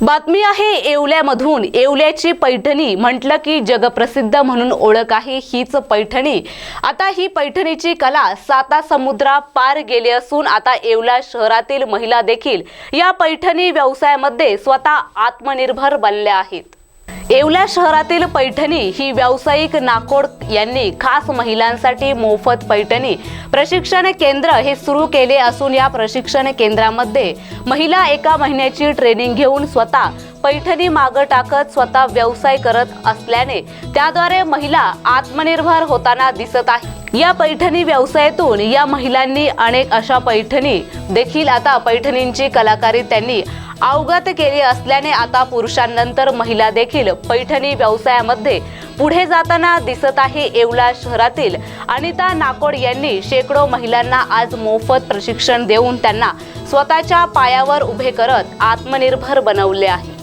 बातमी आहे येवल्यामधून. येवल्याची पैठणी म्हटलं की जगप्रसिद्ध म्हणून ओळख आहे हीच पैठणी. आता ही पैठणीची कला साता समुद्रा पार गेली असून आता येवला शहरातील महिला देखील या पैठणी व्यवसायामध्ये स्वतः आत्मनिर्भर बनल्या आहेत. येवला शहरातील पैठणी ही व्यावसायिक नाकोड यांनी खास महिलांसाठी मोफत पैठणी प्रशिक्षण केंद्र हे सुरू केले असून या प्रशिक्षण केंद्रामध्ये महिला एका महिन्याची ट्रेनिंग घेऊन स्वतः पैठणी मागं टाकत स्वतः व्यवसाय करत असल्याने त्याद्वारे महिला आत्मनिर्भर होताना दिसत आहे. या पैठणी व्यवसायातून या महिलांनी अनेक अशा पैठणी देखील आता पैठणींची कलाकारी त्यांनी अवगत केली असल्याने आता पुरुषांनंतर महिला देखील पैठणी व्यवसायामध्ये पुढे जाताना दिसत आहे येवला शहरातील अनिता नाकोड यांनी शेकडो महिलांना आज मोफत प्रशिक्षण देऊन त्यांना स्वतःच्या पायावर उभे करत आत्मनिर्भर बनवले आहे.